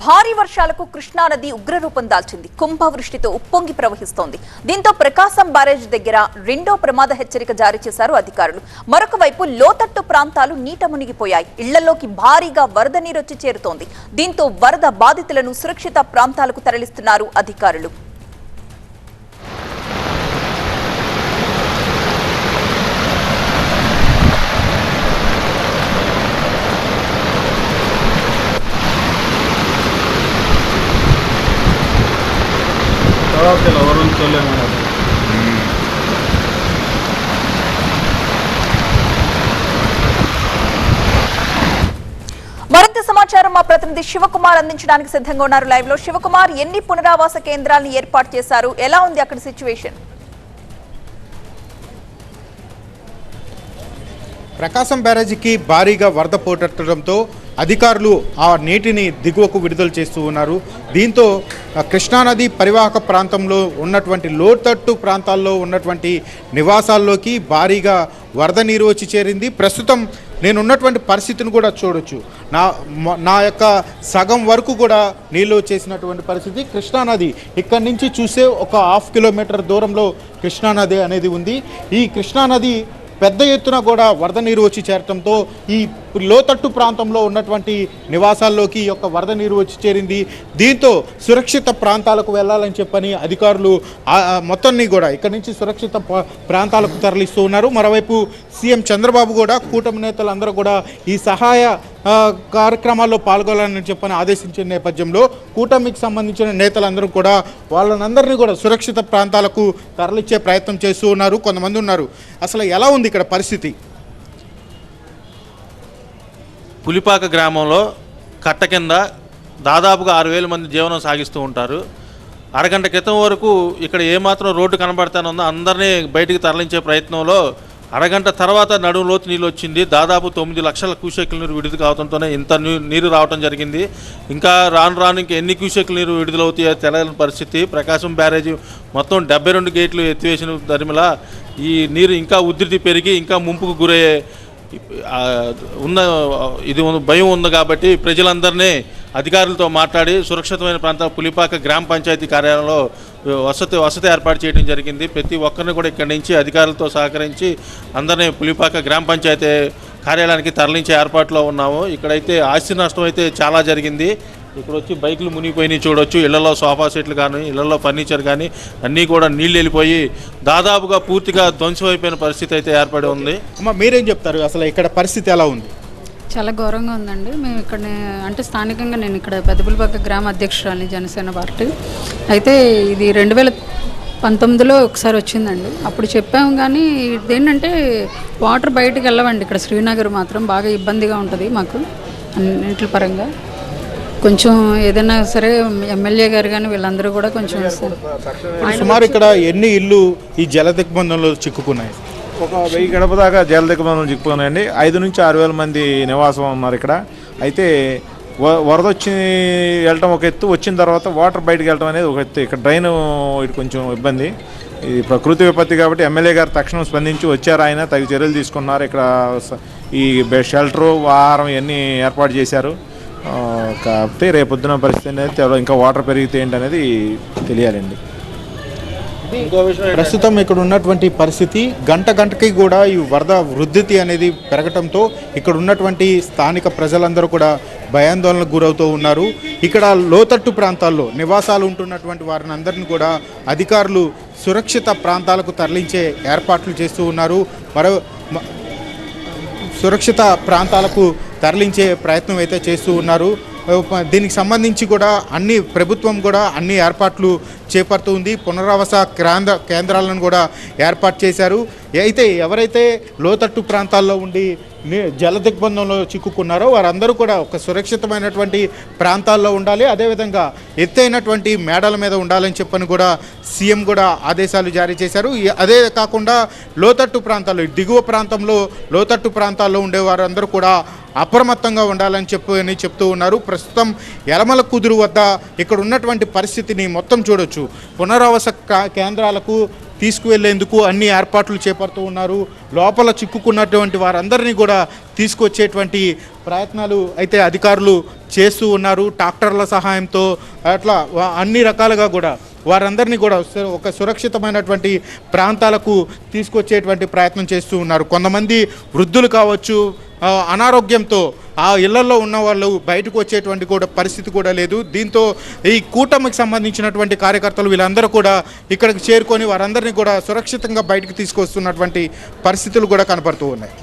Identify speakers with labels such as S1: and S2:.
S1: భారీ వర్షాలకు కృష్ణానది ఉగ్రరూపం దాల్చింది. కుంభవృష్టితో ఉప్పొంగి ప్రవహిస్తోంది. దీంతో ప్రకాశం బ్యారేజ్ దగ్గర రెండో ప్రమాద హెచ్చరిక జారీ చేశారు అధికారులు. మరొక వైపు లోతట్టు ప్రాంతాలు నీట మునిగిపోయాయి. ఇళ్ళలోకి భారీగా వరద నీరొచ్చి చేరుతోంది. దీంతో వరద బాధితులను సురక్షిత ప్రాంతాలకు తరలిస్తున్నారు అధికారులు.
S2: ఇలా వరుణ్ చూడలేము
S1: మరింత సమాచారం మా ప్రతినిధి శివకుమార్ అందించడానికి సిద్ధంగా ఉన్నారు లైవ్లో. శివకుమార్ ఎన్ని పునరావాస కేంద్రాలను ఏర్పాటు చేశారు? ఎలా ఉంది అక్కడ సిచ్యువేషన్
S3: ప్రకాశం బ్యారేజీకి భారీగా వరద పోటెత్తడంతో అధికారులు ఆ నీటిని దిగువకు విడుదల చేస్తూ ఉన్నారు. దీంతో కృష్ణానది పరివాహక ప్రాంతంలో ఉన్నటువంటి లోతట్టు ప్రాంతాల్లో ఉన్నటువంటి నివాసాల్లోకి భారీగా వరద నీరు వచ్చి చేరింది. ప్రస్తుతం నేను ఉన్నటువంటి పరిస్థితిని కూడా చూడొచ్చు. నా నా యొక్క సగం వరకు కూడా నీళ్ళు వచ్చేసినటువంటి పరిస్థితి కృష్ణానది ఇక్కడి నుంచి చూసే ఒక హాఫ్ కిలోమీటర్ దూరంలో కృష్ణానది అనేది ఉంది. ఈ కృష్ణానది పెద్ద ఎత్తున కూడా వరద నీరు వచ్చి చేరటంతో ఈ లోతట్టు ప్రాంతంలో ఉన్నటువంటి నివాసాల్లోకి ఈ యొక్క వరద నీరు వచ్చి చేరింది. దీంతో సురక్షిత ప్రాంతాలకు వెళ్ళాలని చెప్పని అధికారులు మొత్తాన్ని కూడా ఇక్కడి నుంచి సురక్షిత ప్రాంతాలకు తరలిస్తూ ఉన్నారు. మరోవైపు సీఎం చంద్రబాబు కూడా కూటమి నేతలందరూ కూడా ఈ సహాయ కార్యక్రమాల్లో పాల్గొనాలని చెప్పని ఆదేశించిన నేపథ్యంలో కూటమికి సంబంధించిన నేతలందరూ కూడా వాళ్ళనందరినీ కూడా సురక్షిత ప్రాంతాలకు తరలిచ్చే ప్రయత్నం చేస్తూ ఉన్నారు. కొంతమంది ఉన్నారు. అసలు ఎలా ఉంది ఇక్కడ పరిస్థితి?
S4: పులిపాక గ్రామంలో కట్ట కింద దాదాపుగా ఆరు వేల మంది జీవనం సాగిస్తూ ఉంటారు. అరగంట క్రితం వరకు ఇక్కడ ఏమాత్రం రోడ్డు కనబడతానుందో అందరినీ బయటికి తరలించే ప్రయత్నంలో అరగంట తర్వాత నడుము లోతు నీళ్ళు వచ్చింది. దాదాపు తొమ్మిది లక్షల క్యూసెక్ల నీరు విడుదల కావడంతోనే ఇంత నీరు రావడం జరిగింది. ఇంకా రాను రాను ఇంకా ఎన్ని క్యూసెక్ల నీరు విడుదలవుతాయో తెలియని పరిస్థితి. ప్రకాశం బ్యారేజీ మొత్తం డెబ్బై రెండు గేట్లు ఎత్తివేసిన దరిమిలా ఈ నీరు ఇంకా ఉధృతి పెరిగి ఇంకా ముంపుకు గురయ్యే ఉన్న ఇది భయం ఉంది కాబట్టి ప్రజలందరినీ అధికారులతో మాట్లాడి సురక్షితమైన ప్రాంతం పులిపాక గ్రామ పంచాయతీ కార్యాలయంలో వసతి వసతి ఏర్పాటు చేయడం జరిగింది. ప్రతి ఒక్కరిని కూడా ఇక్కడి నుంచి అధికారులతో సహకరించి అందరినీ పులిపాక గ్రామ పంచాయతీ కార్యాలయానికి తరలించే ఏర్పాట్లో ఉన్నాము. ఇక్కడైతే ఆస్తి నష్టం అయితే చాలా జరిగింది. ఇక్కడ వచ్చి బైకులు మునిగిపోయినాయి చూడొచ్చు. ఇళ్ళలో సోఫా సెట్లు కానీ ఇళ్ళలో ఫర్నిచర్ కానీ అన్నీ కూడా నీళ్ళు వెళ్ళిపోయి దాదాపుగా పూర్తిగా ధ్వంసం అయిపోయిన పరిస్థితి అయితే ఏర్పడి ఉంది.
S3: అమ్మ మీరేం చెప్తారు? అసలు ఇక్కడ పరిస్థితి ఎలా ఉంది?
S5: చాలా ఘోరంగా ఉందండి. మేము ఇక్కడ అంటే స్థానికంగా నేను ఇక్కడ పెద్దపులిపక్క గ్రామ అధ్యక్షురాలి జనసేన పార్టీ. అయితే ఇది రెండు వేల పంతొమ్మిదిలో ఒకసారి వచ్చిందండి. అప్పుడు చెప్పాము కానీ ఇదేంటంటే వాటర్ బయటకు వెళ్ళవండి. ఇక్కడ శ్రీనగర్ మాత్రం బాగా ఇబ్బందిగా ఉంటుంది మాకు అన్నింటి పరంగా. కొంచెం ఏదైనా సరే ఎమ్మెల్యే గారు కానీ వీళ్ళందరూ కూడా కొంచెం
S3: సుమారు ఇక్కడ ఎన్ని ఇల్లు ఈ జల దిగ్బంధంలో చిక్కుకున్నాయి?
S2: ఒక వెయ్యి గడప దాకా జల దిగ్బంధం చిక్కుపోయినాయండి ఐదు నుంచి ఆరు వేల మంది నివాసం ఉన్నారు ఇక్కడ. అయితే వ- వరద వచ్చి వెళ్ళటం ఒక ఎత్తు వచ్చిన తర్వాత వాటర్ బయటకు వెళ్ళటం అనేది ఒక ఎత్తు. ఇక్కడ డ్రైన్ ఇటు కొంచెం ఇబ్బంది. ఇది ప్రకృతి విపత్తి కాబట్టి ఎమ్మెల్యే గారు తక్షణం స్పందించి వచ్చారు ఆయన తగు చర్యలు తీసుకున్నారు. ఇక్కడ ఈ షెల్టరు ఆహారం ఇవన్నీ ఏర్పాటు చేశారు. కాకపోతే రేపొద్దున పరిస్థితి అనేది ఇంకా వాటర్ పెరిగితే ఏంటనేది తెలియాలండి.
S3: ప్రస్తుతం ఇక్కడ ఉన్నటువంటి పరిస్థితి గంట గంటకి కూడా ఈ వరద వృద్ధి అనేది పెరగటంతో ఇక్కడ ఉన్నటువంటి స్థానిక ప్రజలందరూ కూడా భయాందోళనకు గురవుతూ ఉన్నారు. ఇక్కడ లోతట్టు ప్రాంతాల్లో నివాసాలు ఉంటున్నటువంటి వారిని అందరిని కూడా అధికారులు సురక్షిత ప్రాంతాలకు తరలించే ఏర్పాట్లు చేస్తూ ఉన్నారు. మరో సురక్షిత ప్రాంతాలకు తరలించే ప్రయత్నం అయితే చేస్తూ ఉన్నారు. దీనికి సంబంధించి కూడా అన్ని ప్రభుత్వం కూడా అన్ని ఏర్పాట్లు చేపడుతుంది. పునరావాస కేంద్ర కేంద్రాలను కూడా ఏర్పాటు చేశారు. అయితే ఎవరైతే లోతట్టు ప్రాంతాల్లో ఉండి జల దిగ్బంధంలో చిక్కుకున్నారో వారందరూ కూడా ఒక సురక్షితమైనటువంటి ప్రాంతాల్లో ఉండాలి. అదేవిధంగా ఎత్తైనటువంటి మేడల మీద ఉండాలని చెప్పని కూడా సీఎం కూడా ఆదేశాలు జారీ చేశారు. అదే కాకుండా లోతట్టు ప్రాంతాల్లో దిగువ ప్రాంతంలో లోతట్టు ప్రాంతాల్లో ఉండే వారందరూ కూడా అప్రమత్తంగా ఉండాలని చెప్పని అని చెప్తూ ఉన్నారు. ప్రస్తుతం ఎలమల కుదురు వద్ద ఇక్కడ ఉన్నటువంటి పరిస్థితిని మొత్తం చూడొచ్చు. పునరావాస కేంద్రాలకు తీసుకువెళ్ళేందుకు అన్ని ఏర్పాట్లు చేపడుతూ ఉన్నారు. లోపల చిక్కుకున్నటువంటి వారందరినీ కూడా తీసుకొచ్చేటువంటి ప్రయత్నాలు అయితే అధికారులు చేస్తూ ఉన్నారు. ట్రాక్టర్ల సహాయంతో అట్లా అన్ని రకాలుగా కూడా వారందరినీ కూడా ఒక సురక్షితమైనటువంటి ప్రాంతాలకు తీసుకొచ్చేటువంటి ప్రయత్నం చేస్తూ ఉన్నారు. కొంతమంది వృద్ధులు కావచ్చు అనారోగ్యంతో ఆ ఇళ్ళలో ఉన్న వాళ్ళు బయటకు వచ్చేటువంటి కూడా పరిస్థితి కూడా లేదు. దీంతో ఈ కూటమికి సంబంధించినటువంటి కార్యకర్తలు వీళ్ళందరూ కూడా ఇక్కడికి చేరుకొని వారందరినీ కూడా సురక్షితంగా బయటకు తీసుకొస్తున్నటువంటి పరిస్థితులు కూడా కనపడుతూ ఉన్నాయి.